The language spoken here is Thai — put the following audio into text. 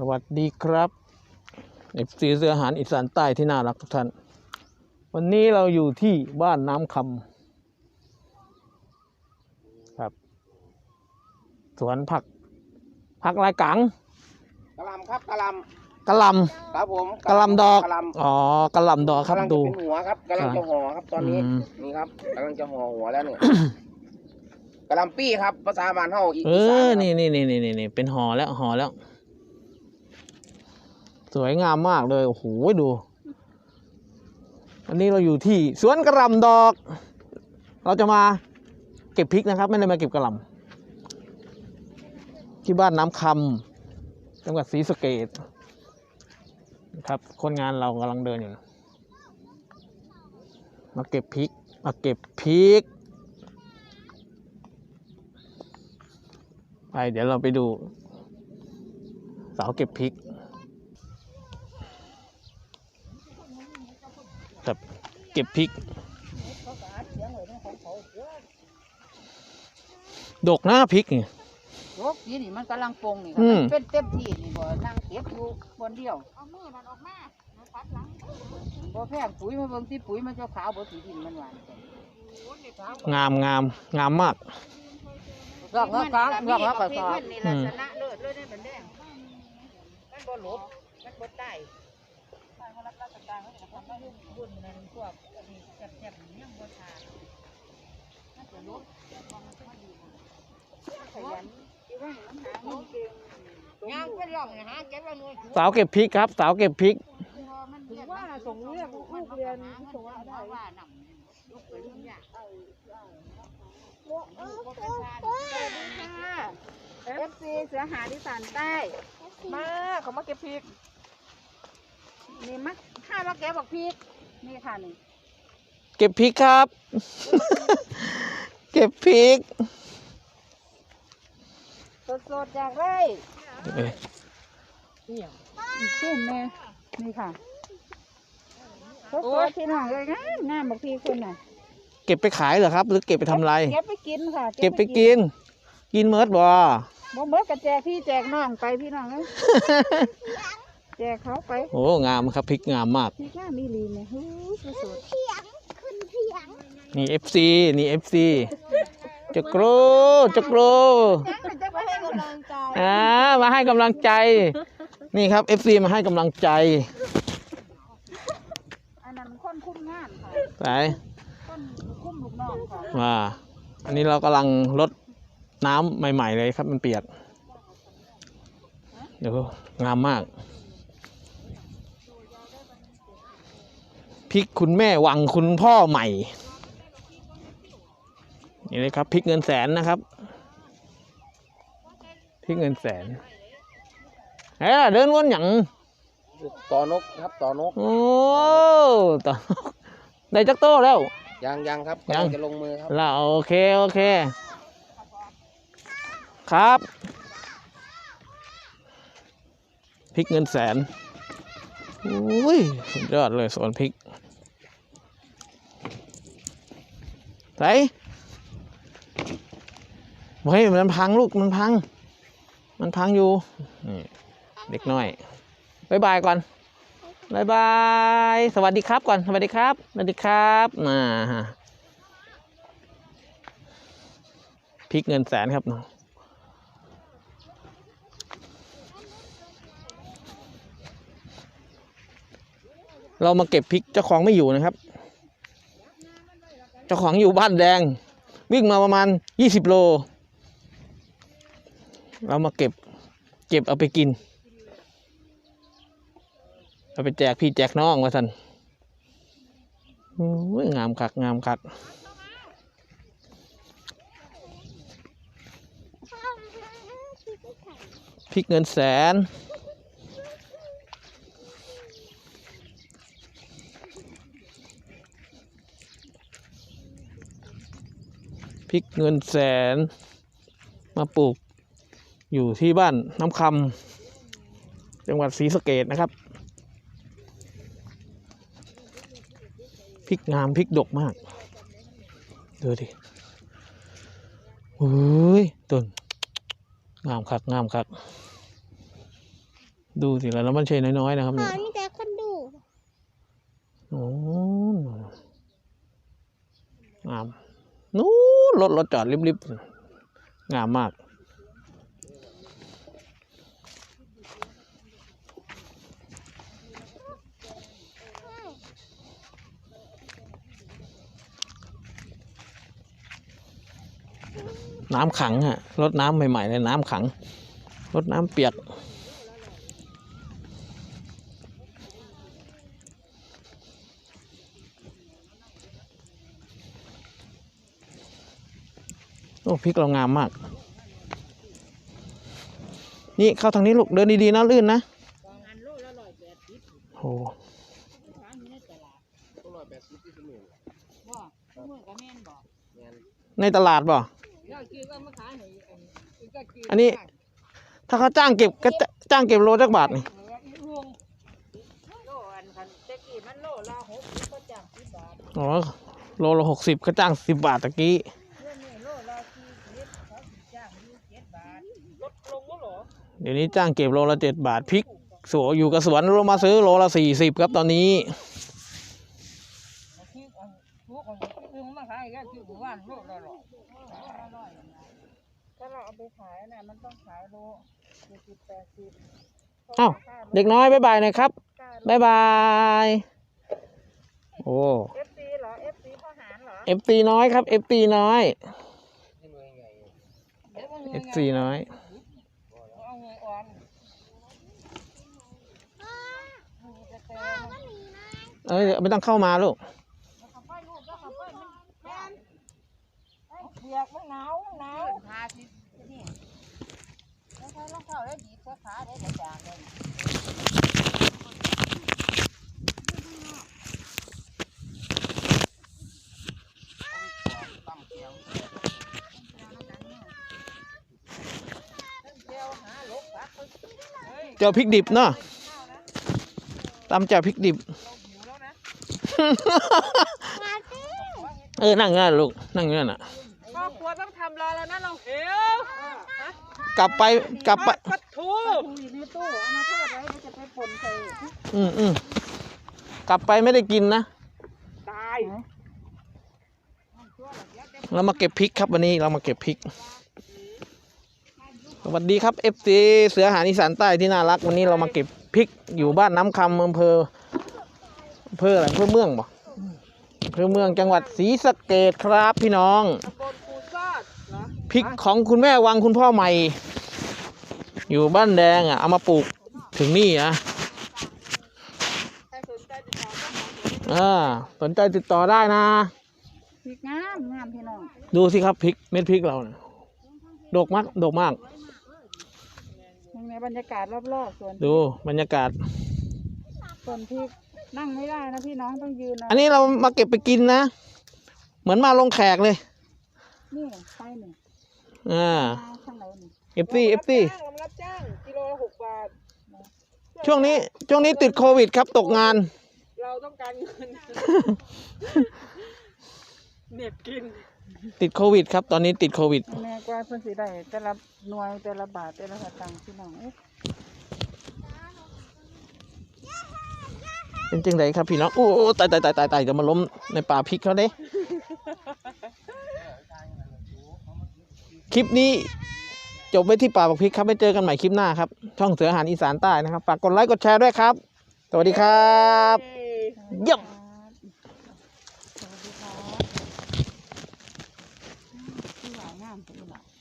สวัสดีครับเอฟซีเสืออาหารอีสานใต้ที่น่ารักทุกท่าน วันนี้เราอยู่ที่บ้านน้ำคำครับ สวนผักผักลายกังกะหลำครับกะหลกะหลำครับผมำกะหลำดอกกะหลอ๋อกะหลำดอกำครับกำลังดูจะเป็นหัวครับกำลังจะห่อครับตอนนี้อืม นี่ครับกำลังจะห่อหัวแล้วเนี่ยกะหลำปี้ครับภาษาบ้านเฮาอีเอสานอครับนี่นี่นี่นี่นี่เป็นห่อแล้วห่อแล้ว สวยงามมากเลย โอ้โห ดู อันนี้เราอยู่ที่สวนกระหลำดอก เราจะมาเก็บพริกนะครับ ไม่ได้มาเก็บกระหลำที่บ้านน้ำคำจังหวัดศรีสะเกดครับ คนงานเรากำลังเดินอยู่ มาเก็บพริก มาเก็บพริก ไป เดี๋ยวเราไปดู เสาเก็บพริกครับ เก็บพริก ดกหน้าพริกนี่โรคปีนี่มันกำลังปลงนี่อืมเป็นเต็มที่นี่บ่นั่งเก็บอยู่บนเดียวเอามือนั่นออกมามาปัดหลังบ่แพงปุ๋ยมาเบิ่งที่ปุ๋ยมันจะขาวบ่สีดินมันหวานงามงามงามมากรอกกลางรอกกลางก็สอบนี่ลักษณะเลิศเลยได้บันแดงมันบ่หลบมันบ่ใต้ใต้เขา รับราชการเขาจะทำให้บุญนั่นพวกนี้แซ่บๆยังบ่ทานมันจะลบขยันที่ว่ามันหาเงินเก่งย่างเป็นร่องนะฮะเก็บไว้หน่วสาวเก็บพริกครับ สาวเก็บพริกถือว่าส่งเรียกลูกเรียนส่งว่าได้ว่านำลูกเรื่องยากเอฟซีเสือหาดิสานใต้ มาเขามาเก็บพริก นี่มาข้าเราแกะบอกพริกนี่ค่ะนี่เก็บพริกครับ เก็บพริกสดๆจากไร่เอ้ยซุ่มแม่นี่ค่ะสดๆที่น้องเลยงามงามบอกพริกคนน่ะเก็บไปขายเหรอครับ หรือเก็บไปทำอะไร เก็บไปกินค่ะเก็บไปกิน กินเมิร์ดบ่บ่เมื่อกระแจกพี่แจกน้องไปพี่น้องเอ้ย แจกเขาไปโอ้งามครับพริกงามมากพริกงามมีลีเนี่ยฮู้สดนี่ FC นี่ FC จะกรูจะกรูๆจะไปให้กำลังใจอ่ามาให้กำลังใจ นี่ครับ FC มาให้กำลังใจอันนั้นมันคนคุ้มงานค่ะไปคนคุ้มลูกน้องค่ะมาอันนี้เรากำลังลดน้ำใหม่ ๆ เลยครับมันเปียกเดี๋ยวงามมาก พริกคุณแม่วังคุณพ่อใหม่ นี่เลยครับพริกเงินแสนนะครับพริกเงินแสนเอ้ยเดินวนหยังต่อนกครับต่อนกโอ้ต่อได้จักโตแล้วยังยังครับยังกำลังจะลงมือครับแล้วโอเคโอเค ครับพริกเงินแสนอุ้ยสุดยอดเลยสวนพริก ไหนเฮ้ยมันพังลูกมันพัง มันพังอยู่นี่เด็กน้อยบายบายก่อนบายบาย สวัสดีครับก่อน สวัสดีครับ สวัสดีครับมาพริกเงินแสนครับน้องเรามาเก็บพริกเจ้าของไม่อยู่นะครับ เจ้าของอยู่บ้านแดง วิ่งมาประมาณยี่สิบโล เรามาเก็บ เก็บเอาไปกิน เอาไปแจกพี่แจกน้องว่าสันโอ้ยงามคัก งามคักพริกเงินแสน พริกเงินแสน มาปลูกอยู่ที่บ้านน้ำคำจังหวัดศรีสะเกดนะครับพริกงามพริกดกมาก ดูดิโอ้ยต้นงามคักงามคัก ดูสิแล้วมันใช่น้อยๆนะครับอ๋เนี่อยมีแต่คนดูโอ้งาม นู้รถรถจอดริบๆ งามมาก น้ำขังฮะรดน้ำใหม่ๆเลยน้ำขังรดน้ำเปียก โอ้พริกเรางามมาก นี่เข้าทางนี้ลูกเดินดีๆนะลื่นนะโอ้ตัวร้อยแปดบ่ในตลาดป่อันนี้ ถ้าเขาจ้างเก็บก็จ้างเก็บโลจักบาทนี่ห่วงโลอันคันตะกี้มันโลละ60ก็จ้าง10บาทอ๋อโลละหกสิบเขาจ้างสิบบาทตะกี้ เดี๋ยวนี้โลละ40เขาสิจ้างอยู่7บาทลดลงแล้วเหรอ เดี๋ยวนี้จ้างเก็บโลละเจ็ดบาทพริกสวนอยู่กับสวนเรามาซื้อโลละสี่สิบครับตอนนี้คืออันทุกอันคือมาขายก็คือหมู่บ้านโลละร้อยถ้าเราเอาไปขายน่ะมันต้องขายโล70 80อ้าวเด็กน้อยบ๊ายบายหน่อยครับบ๊ายบายโอ้เอฟซีเหรอเอฟซีพ่อหารเหรอเอฟตีน้อยครับเอฟตีน้อยที่มือใหญ่เอฟซีน้อย เอาเงินอ่อนมีแต่แต่ เอ้ยไม่ต้องเข้ามาลูกขับไปลูกแล้วขับไปมันแม่นเปียกมันหนาวมันหนาวพาสินี่แล้วใช้รองเท้าได้ดีเสื้อขาได้กระจางเลยตั้มเกียวเดียวหาลกปักไปเฮ้ยเจ้าพริกดิบเนาะตำเจ้าพริกดิบหิวแล้วนะ เออนั่งงั้นลูกนั่งงั้นอะครอบครัวต้องทำรอแล้วนะเราหิวกลับไปกลับไปปะทูดูอยู่ในตู้เอามาทอดไว้แล้วจะไปป่นใส่อืมอืมกลับไปไม่ได้กินนะตายเรามาเก็บพริกครับวันนี้เรามาเก็บพริกสวัสดีครับ FC เสือหานิสานใต้ที่น่ารักวันนี้เรามาเก็บพริกอยู่บ้านน้ำคำอำเภอ อำเภออะไรอำเภอเมืองบ่อำเภอเมืองจังหวัดศรีสะเกดครับพี่น้องตำบลปูซอดเหรอพริกของคุณแม่วังคุณพ่อใหม่ อยู่บ้านแดงอะเอามาปลูกถึงนี่อะใครสนใจติดต่อก็ขออ่าสนใจติดต่อได้นะ พริกงามงามพี่น้องดูสิครับพริกเม็ดพริกเราเนี่ยดกมากดกมากยังในบรรยากาศรอบๆสวนดูบรรยากาศสวนพริก นั่งไม่ได้นะพี่น้องต้องยืนนะอันนี้เรามาเก็บไปกินนะ เหมือนมาลงแขกเลยนี่ไปหนึ่งอ่ามาข้างไหนหนึ่งเอฟซีเอฟซีจ้างเรามารับจ้างกิโลละหกบาทช่วงนี้ช่วงนี้ติดโควิดครับตกงาน เราต้องการเงินเหน็บกิน ติดโควิดครับตอนนี้ติดโควิดแม่กว่าเพิ่นสิได้แต่ละหน่วยแต่ละบาทแต่ละสตางค์พี่น้อง เอ๊ะเป็นจังไดครับพี่น้องโอ้โอ้ตายตายตายตายตายจะมาล้มในป่าพริกเขาเด้คลิปนี้จบไว้ที่ป่าบักพริกครับไว้เจอกันใหม่คลิปหน้าครับ ช่องเสืออาหารอีสานใต้นะครับ ฝากกดไลค์กดแชร์ด้วยครับ สวัสดีครับเยี่ยม